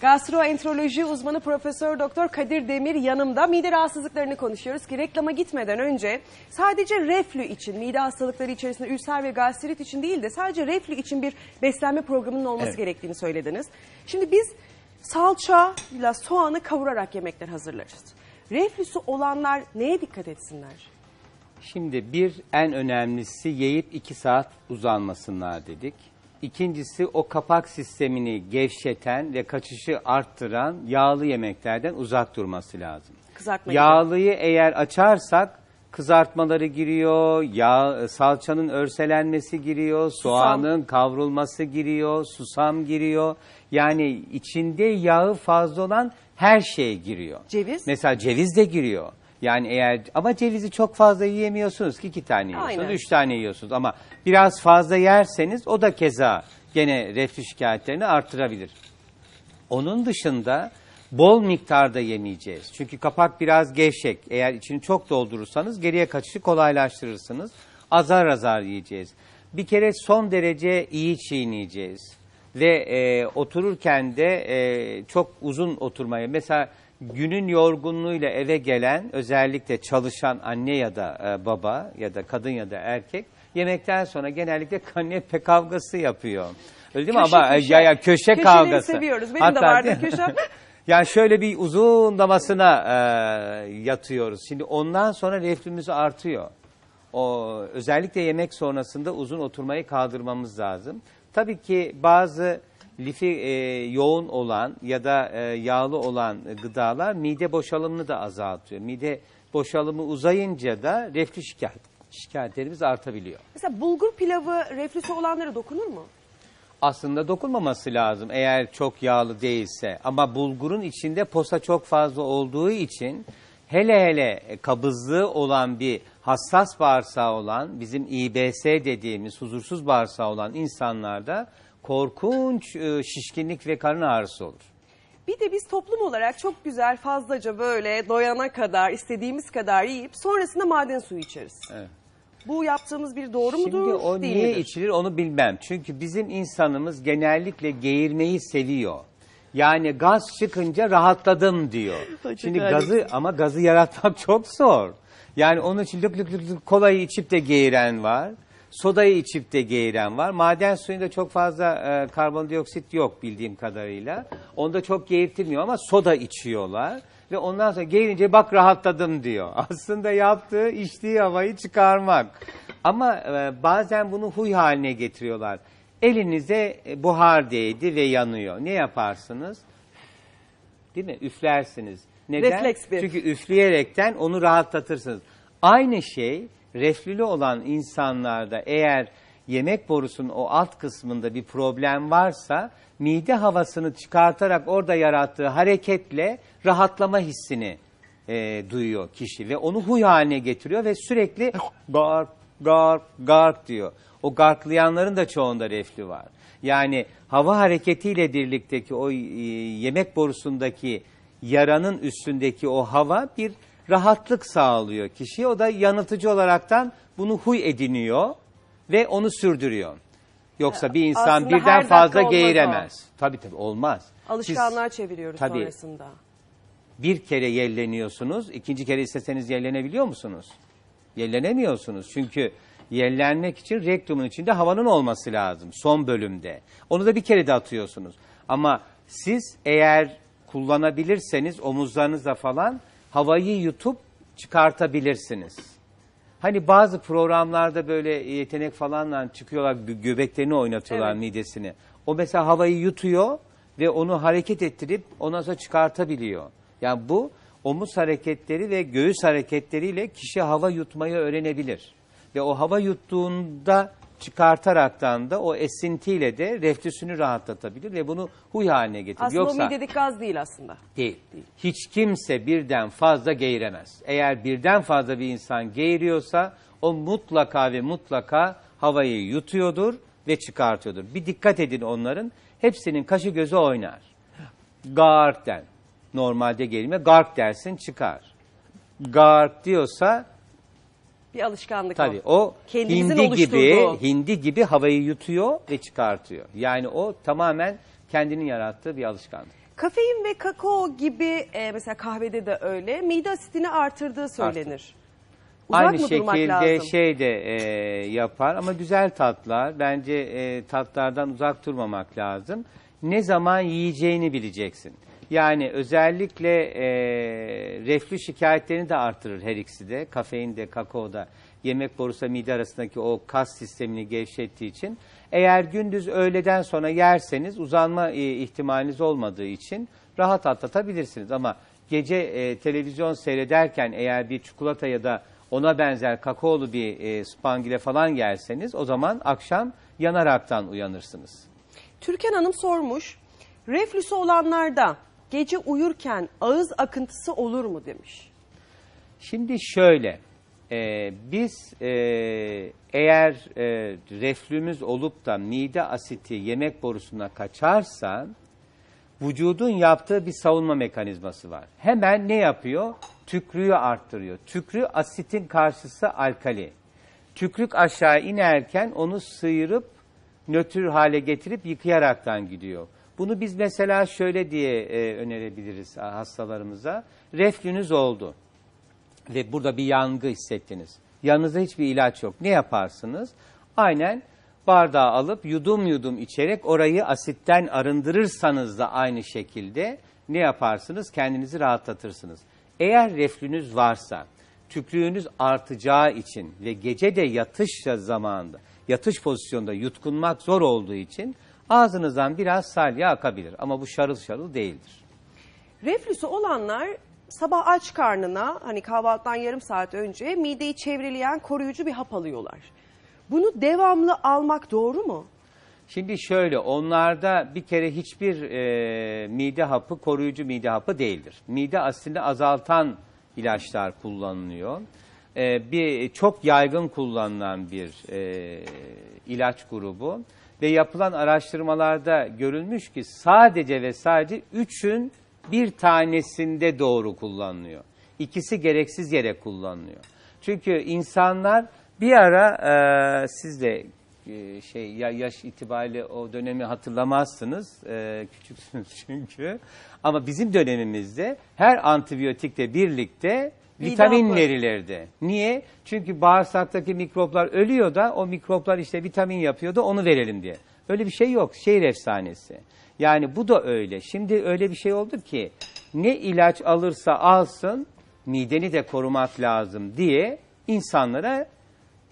Gastroenteroloji uzmanı Profesör Doktor Kadir Demir yanımda. Mide rahatsızlıklarını konuşuyoruz ki reklama gitmeden önce sadece reflü için, mide hastalıkları içerisinde ülser ve gastrit için değil de sadece reflü için bir beslenme programının olması Evet. gerektiğini söylediniz. Şimdi biz salçayla soğanı kavurarak yemekler hazırlarız. Reflüsü olanlar neye dikkat etsinler? Şimdi bir en önemlisi yiyip iki saat uzanmasınlar dedik. İkincisi o kapak sistemini gevşeten ve kaçışı arttıran yağlı yemeklerden uzak durması lazım. Kızartma. Yağlıyı eğer açarsak kızartmaları giriyor, yağ, salçanın örselenmesi giriyor, soğanın kavrulması giriyor, susam giriyor. Yani içinde yağı fazla olan her şey giriyor. Ceviz? Mesela ceviz de giriyor. Yani eğer ama cevizi çok fazla yiyemiyorsunuz ki iki tane yiyorsunuz, Aynen. üç tane yiyorsunuz ama biraz fazla yerseniz o da keza gene reflü şikayetlerini artırabilir. Onun dışında bol miktarda yemeyeceğiz. Çünkü kapak biraz gevşek. Eğer içini çok doldurursanız geriye kaçışı kolaylaştırırsınız. Azar azar yiyeceğiz. Bir kere son derece iyi çiğneyeceğiz. Ve e, otururken de e, çok uzun oturmayı. Mesela günün yorgunluğuyla eve gelen özellikle çalışan anne ya da e, baba ya da kadın ya da erkek yemekten sonra genellikle kanepe kavgası yapıyor. Öyle değil mi? Köşe Ama e, köşe. ya, ya köşe Köşeleri kavgası. seviyoruz. Benim de Hatta- vardır köşem. yani şöyle bir uzun damasına e, yatıyoruz. Şimdi ondan sonra reflümüz artıyor. O özellikle yemek sonrasında uzun oturmayı kaldırmamız lazım. Tabii ki bazı lifi e, yoğun olan ya da e, yağlı olan gıdalar mide boşalımını da azaltıyor. Mide boşalımı uzayınca da reflü şikayet, şikayetlerimiz artabiliyor. Mesela bulgur pilavı reflüsü olanlara dokunur mu? aslında dokunmaması lazım eğer çok yağlı değilse. Ama bulgurun içinde posa çok fazla olduğu için hele hele kabızlığı olan bir hassas bağırsağı olan bizim İBS dediğimiz huzursuz bağırsağı olan insanlarda korkunç e, şişkinlik ve karın ağrısı olur. Bir de biz toplum olarak çok güzel fazlaca böyle doyana kadar istediğimiz kadar yiyip sonrasında maden suyu içeriz. Evet. Bu yaptığımız bir doğru Şimdi mudur o değil niye midir? içilir onu bilmem. Çünkü bizim insanımız genellikle geğirmeyi seviyor. Yani gaz çıkınca rahatladım diyor. Şimdi gazı ama gazı yaratmak çok zor. Yani onun için lük lük lük lük kolayı içip de geğiren var. Sodayı içip de geğiren var. Maden suyunda çok fazla e, karbondioksit yok bildiğim kadarıyla. Onda çok geğirtilmiyor ama soda içiyorlar. Ve ondan sonra geğirince bak rahatladım diyor. Aslında yaptığı içtiği havayı çıkarmak. Ama e, bazen bunu huy haline getiriyorlar. Elinize e, buhar değdi ve yanıyor. Ne yaparsınız? Değil mi? Üflersiniz. Neden? Refleks bir. Çünkü üfleyerekten onu rahatlatırsınız. Aynı şey reflülü olan insanlarda eğer yemek borusunun o alt kısmında bir problem varsa mide havasını çıkartarak orada yarattığı hareketle rahatlama hissini e, duyuyor kişi ve onu huy haline getiriyor ve sürekli garp garp garp diyor. O garklayanların da çoğunda reflü var. Yani hava hareketiyle birlikteki o e, yemek borusundaki yaranın üstündeki o hava bir rahatlık sağlıyor kişiye. O da yanıltıcı olaraktan bunu huy ediniyor ve onu sürdürüyor. Yoksa bir insan aslında her birden dakika fazla olmaz geğiremez. Tabii tabii olmaz. Siz- Alışkanlığa çeviriyoruz Tabii. sonrasında. bir kere yelleniyorsunuz, ikinci kere isteseniz yellenebiliyor musunuz? Yellenemiyorsunuz çünkü yellenmek için rektumun içinde havanın olması lazım son bölümde. Onu da bir kere de atıyorsunuz. Ama siz eğer kullanabilirseniz omuzlarınızla falan havayı yutup çıkartabilirsiniz. Hani bazı programlarda böyle yetenek falanla çıkıyorlar gö- göbeklerini oynatıyorlar Evet. midesini. O mesela havayı yutuyor ve onu hareket ettirip ondan sonra çıkartabiliyor. Yani bu omuz hareketleri ve göğüs hareketleriyle kişi hava yutmayı öğrenebilir. Ve o hava yuttuğunda çıkartaraktan da o esintiyle de reflüsünü rahatlatabilir ve bunu huy haline getirir. Aslında Yoksa o midedeki gaz değil aslında. değil. Hiç kimse birden fazla geğiremez. Eğer birden fazla bir insan geğiriyorsa o mutlaka ve mutlaka havayı yutuyordur ve çıkartıyordur. Bir dikkat edin onların. Hepsinin kaşı gözü oynar. Gark den. Normalde geğirme gark dersin çıkar. Gark diyorsa Bir alışkanlık tabii o. o Kendimizin hindi gibi oluşturduğu. hindi gibi havayı yutuyor ve çıkartıyor. Yani o tamamen kendinin yarattığı bir alışkanlık. Kafein ve kakao gibi e, mesela kahvede de öyle mide asitini artırdığı söylenir. Uzak Aynı mı durmak şekilde lazım? şey de e, yapar ama güzel tatlar. Bence e, tatlardan uzak durmamak lazım. Ne zaman yiyeceğini bileceksin. Yani özellikle e, reflü şikayetlerini de artırır her ikisi de. Kafein de kakao da yemek borusu mide arasındaki o kas sistemini gevşettiği için. Eğer gündüz öğleden sonra yerseniz uzanma e, ihtimaliniz olmadığı için rahat atlatabilirsiniz. Ama gece e, televizyon seyrederken eğer bir çikolata ya da ona benzer kakaolu bir e, spangile falan yerseniz o zaman akşam yanaraktan uyanırsınız. Türkan Hanım sormuş. Reflüsü olanlarda gece uyurken ağız akıntısı olur mu demiş. Şimdi şöyle, e, biz e, eğer e, reflümüz olup da mide asiti yemek borusuna kaçarsa vücudun yaptığı bir savunma mekanizması var. Hemen ne yapıyor? Tükrüğü arttırıyor. Tükrü asitin karşısı alkali. Tükrük aşağı inerken onu sıyırıp nötr hale getirip yıkayaraktan gidiyor. Bunu biz mesela şöyle diye e, önerebiliriz hastalarımıza. Reflünüz oldu ve burada bir yangı hissettiniz. Yanınızda hiçbir ilaç yok. Ne yaparsınız? Aynen bardağı alıp yudum yudum içerek orayı asitten arındırırsanız da aynı şekilde ne yaparsınız? Kendinizi rahatlatırsınız. Eğer reflünüz varsa, tükrüğünüz artacağı için ve gece de yatış zamanında, yatış pozisyonda yutkunmak zor olduğu için ağzınızdan biraz salya akabilir. Ama bu şarıl şarıl değildir. Reflüsü olanlar sabah aç karnına hani kahvaltıdan yarım saat önce mideyi çevreleyen koruyucu bir hap alıyorlar. Bunu devamlı almak doğru mu? Şimdi şöyle onlarda bir kere hiçbir e, mide hapı koruyucu mide hapı değildir. Mide asidini azaltan ilaçlar kullanılıyor. E, bir çok yaygın kullanılan bir e, ilaç grubu ve yapılan araştırmalarda görülmüş ki sadece ve sadece üçün bir tanesinde doğru kullanılıyor. İkisi gereksiz yere kullanılıyor. Çünkü insanlar bir ara e, siz de e, şey ya yaş itibariyle o dönemi hatırlamazsınız. E, küçüksünüz çünkü. Ama bizim dönemimizde her antibiyotikle birlikte vitamin hapı. verilirdi. Niye? Çünkü bağırsaktaki mikroplar ölüyor da o mikroplar işte vitamin yapıyor da onu verelim diye. Öyle bir şey yok. Şehir efsanesi. Yani bu da öyle. Şimdi öyle bir şey oldu ki ne ilaç alırsa alsın mideni de korumak lazım diye insanlara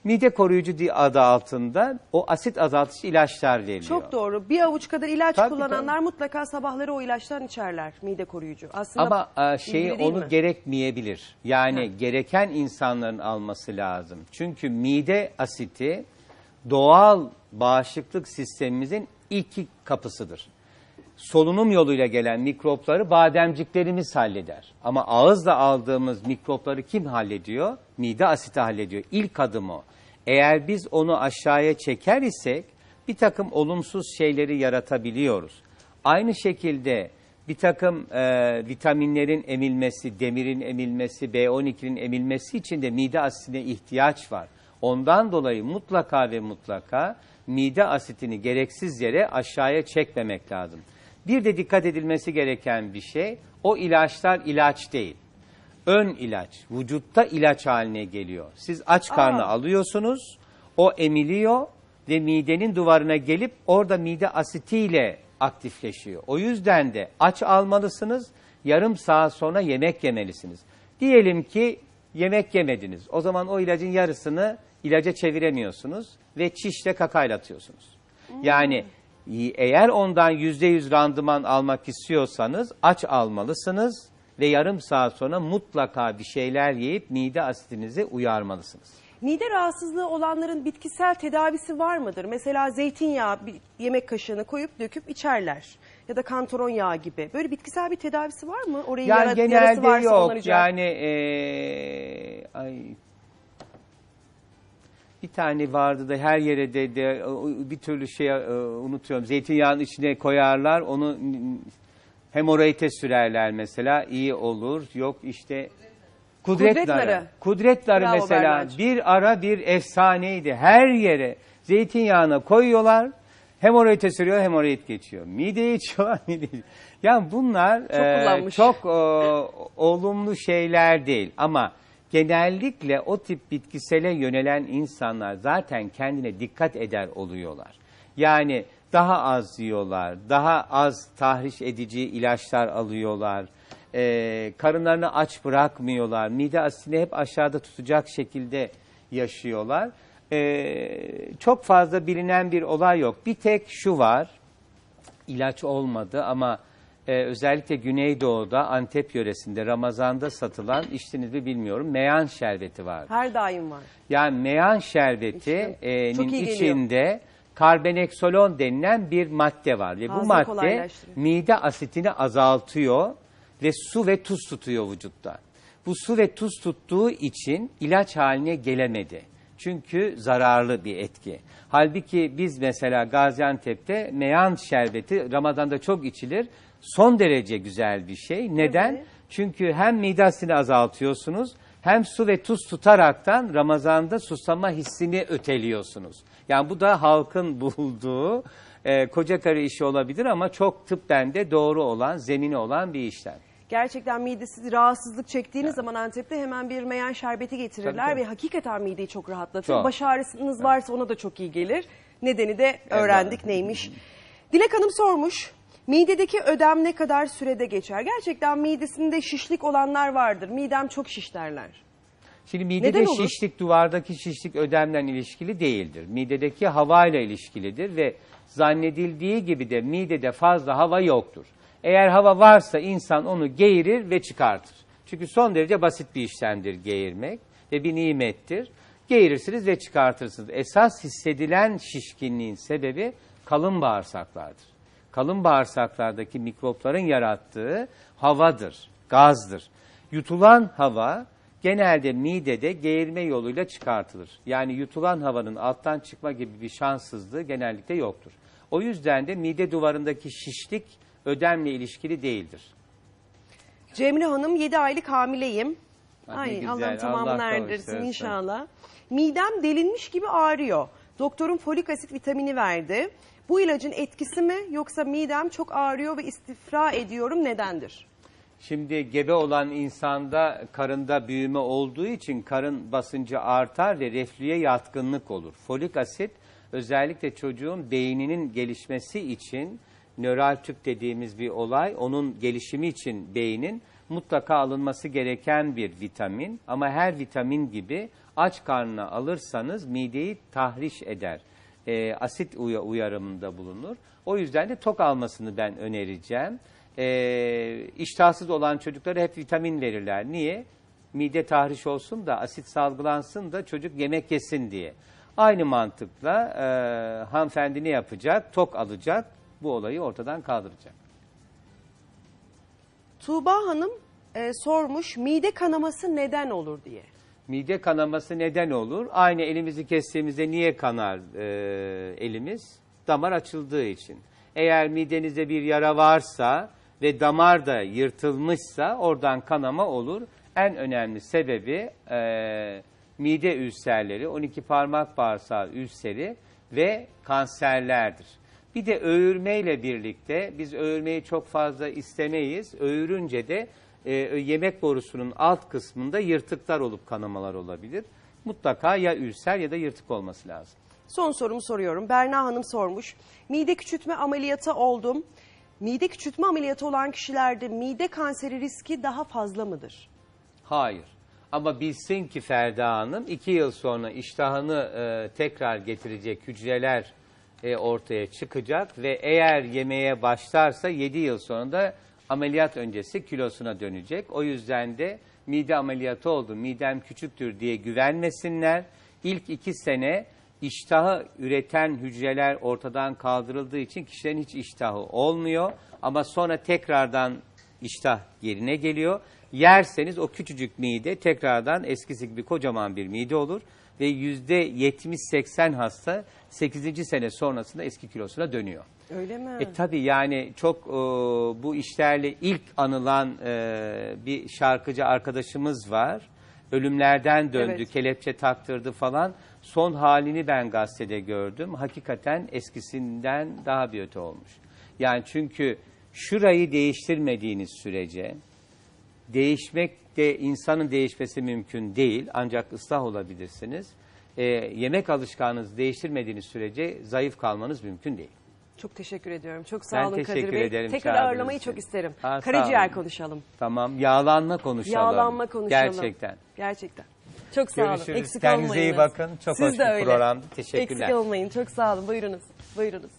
mide koruyucu diye adı altında o asit azaltıcı ilaçlar veriliyor. Çok doğru. Bir avuç kadar ilaç Tabii, kullananlar mutlaka sabahları o ilaçtan içerler mide koruyucu. Aslında Ama e, şeyi ilgili değil onu mi? gerekmeyebilir. Yani gereken insanların alması lazım. Çünkü mide asiti doğal bağışıklık sistemimizin iki kapısıdır. Solunum yoluyla gelen mikropları bademciklerimiz halleder. Ama ağızla aldığımız mikropları kim hallediyor? Mide asiti hallediyor. İlk adım o. Eğer biz onu aşağıya çeker isek bir takım olumsuz şeyleri yaratabiliyoruz. Aynı şekilde bir takım e, vitaminlerin emilmesi, demirin emilmesi, B12'nin emilmesi için de mide asitine ihtiyaç var. Ondan dolayı mutlaka ve mutlaka mide asitini gereksiz yere aşağıya çekmemek lazım. Bir de dikkat edilmesi gereken bir şey, o ilaçlar ilaç değil. Ön ilaç, vücutta ilaç haline geliyor. Siz aç karnı Aa. alıyorsunuz, o emiliyor ve midenin duvarına gelip orada mide asitiyle aktifleşiyor. O yüzden de aç almalısınız, yarım saat sonra yemek yemelisiniz. Diyelim ki yemek yemediniz. O zaman o ilacın yarısını ilaca çeviremiyorsunuz ve çişle kakaylatıyorsunuz. Yani y- eğer ondan yüzde yüz randıman almak istiyorsanız aç almalısınız ve yarım saat sonra mutlaka bir şeyler yiyip mide asitinizi uyarmalısınız. Mide rahatsızlığı olanların bitkisel tedavisi var mıdır? Mesela zeytinyağı bir yemek kaşığına koyup döküp içerler. Ya da kantaron yağı gibi. Böyle bitkisel bir tedavisi var mı? Orayı Yani yara- yarası genelde varsa yok. Yani eee, ay bir tane vardı da her yere de, de o- bir türlü şey e, unutuyorum. Zeytinyağının içine koyarlar. Onu hemoroide sürerler mesela. iyi olur. Yok işte Kudret, Kudret narı. narı. Kudret narı Bravo mesela Berna'cığım. bir ara bir efsaneydi. Her yere zeytinyağına koyuyorlar. Hemoroid sürüyor, hemoroid geçiyor. Mideye içiyorlar, mide Yani bunlar Çok e, çok e, olumlu şeyler değil. Ama genellikle o tip bitkisele yönelen insanlar zaten kendine dikkat eder oluyorlar. Yani daha az yiyorlar, daha az tahriş edici ilaçlar alıyorlar, e, karınlarını aç bırakmıyorlar, mide asitini hep aşağıda tutacak şekilde yaşıyorlar. E, çok fazla bilinen bir olay yok. Bir tek şu var, ilaç olmadı ama e, özellikle Güneydoğu'da Antep yöresinde Ramazan'da satılan içtiniz mi bilmiyorum meyan şerbeti var. Her daim var. Yani meyan şerbeti İçtim. e, iyi geliyor. içinde karboneksolon denilen bir madde var ve bu Ağzı madde mide asitini azaltıyor ve su ve tuz tutuyor vücutta. Bu su ve tuz tuttuğu için ilaç haline gelemedi. Çünkü zararlı bir etki. Halbuki biz mesela Gaziantep'te meyan şerbeti Ramazan'da çok içilir. Son derece güzel bir şey. Neden? Evet. Çünkü hem mide asitini azaltıyorsunuz hem su ve tuz tutaraktan Ramazan'da susama hissini öteliyorsunuz. Yani bu da halkın bulduğu e, koca karı işi olabilir ama çok tıbben de doğru olan, zemini olan bir işlem. Gerçekten midesi rahatsızlık çektiğiniz zaman Antep'te hemen bir meyan şerbeti getirirler Tabii, tabii. ve hakikaten mideyi çok rahatlatıyor. Çok. Baş ağrısınız varsa ona da çok iyi gelir. Nedeni de öğrendik neymiş. Dilek Hanım sormuş. Midedeki ödem ne kadar sürede geçer? Gerçekten midesinde şişlik olanlar vardır. Midem çok şiş derler. Şimdi midede Neden olur? şişlik duvardaki şişlik ödemle ilişkili değildir. Midedeki havayla ilişkilidir ve zannedildiği gibi de midede fazla hava yoktur. Eğer hava varsa insan onu geğirir ve çıkartır. Çünkü son derece basit bir işlemdir geğirmek ve bir nimettir. Geğirirsiniz ve çıkartırsınız. Esas hissedilen şişkinliğin sebebi kalın bağırsaklardır. Kalın bağırsaklardaki mikropların yarattığı havadır, gazdır. Yutulan hava genelde midede geğirme yoluyla çıkartılır. Yani yutulan havanın alttan çıkma gibi bir şanssızlığı genellikle yoktur. O yüzden de mide duvarındaki şişlik ödemle ilişkili değildir. Cemre Hanım 7 aylık hamileyim. Ah, ne Ay güzel, Allah'ım tamamını Allah erdirsin kavuştursun. inşallah. Midem delinmiş gibi ağrıyor. Doktorum folik asit vitamini verdi. Bu ilacın etkisi mi yoksa midem çok ağrıyor ve istifra ediyorum nedendir? Şimdi gebe olan insanda karında büyüme olduğu için karın basıncı artar ve reflüye yatkınlık olur. Folik asit özellikle çocuğun beyninin gelişmesi için nöral tüp dediğimiz bir olay onun gelişimi için beynin mutlaka alınması gereken bir vitamin ama her vitamin gibi aç karnına alırsanız mideyi tahriş eder. E, asit uya- uyarımında bulunur. O yüzden de tok almasını ben önereceğim. E, iştahsız olan çocuklara hep vitamin verirler. Niye? Mide tahriş olsun da asit salgılansın da çocuk yemek yesin diye. Aynı mantıkla e, hanımefendi ne yapacak? Tok alacak, bu olayı ortadan kaldıracak. Tuğba Hanım e, sormuş mide kanaması neden olur diye. Mide kanaması neden olur? Aynı elimizi kestiğimizde niye kanar e, elimiz? Damar açıldığı için. Eğer midenizde bir yara varsa ve damar da yırtılmışsa oradan kanama olur. En önemli sebebi e, mide ülserleri, 12 parmak bağırsağı ülseri ve kanserlerdir. Bir de öğürmeyle birlikte biz öğürmeyi çok fazla istemeyiz. Öğürünce de e, yemek borusunun alt kısmında yırtıklar olup kanamalar olabilir. Mutlaka ya ülser ya da yırtık olması lazım. Son sorumu soruyorum. Berna Hanım sormuş. Mide küçültme ameliyatı oldum. Mide küçültme ameliyatı olan kişilerde mide kanseri riski daha fazla mıdır? Hayır. Ama bilsin ki Ferda Hanım iki yıl sonra iştahını e, tekrar getirecek hücreler e, ortaya çıkacak ve eğer yemeye başlarsa 7 yıl sonra da ameliyat öncesi kilosuna dönecek. O yüzden de mide ameliyatı oldu, midem küçüktür diye güvenmesinler. İlk iki sene iştahı üreten hücreler ortadan kaldırıldığı için kişilerin hiç iştahı olmuyor. Ama sonra tekrardan iştah yerine geliyor. Yerseniz o küçücük mide tekrardan eskisi gibi kocaman bir mide olur ve yüzde 70-80 hasta 8. sene sonrasında eski kilosuna dönüyor. Öyle mi? E tabi yani çok e, bu işlerle ilk anılan e, bir şarkıcı arkadaşımız var. Ölümlerden döndü, Evet. kelepçe taktırdı falan. Son halini ben gazetede gördüm. Hakikaten eskisinden daha bir öte olmuş. Yani çünkü şurayı değiştirmediğiniz sürece değişmek de insanın değişmesi mümkün değil. Ancak ıslah olabilirsiniz. Ee, yemek alışkanlığınızı değiştirmediğiniz sürece zayıf kalmanız mümkün değil. Çok teşekkür ediyorum. Çok sağ Ben olun Kadir teşekkür Bey. ederim Tekrar çağırdığınız ağırlamayı için. çok isterim. Ha, sağ Karaciğer olun. konuşalım. Tamam. Yağlanma konuşalım. Yağlanma konuşalım. Gerçekten. Gerçekten. Çok sağ olun. Görüşürüz. Eksik Kendinize iyi olmayınız. bakın. Çok Siz hoş de bir öyle. program. Teşekkürler. Eksik olmayın. Çok sağ olun. Buyurunuz. Buyurunuz.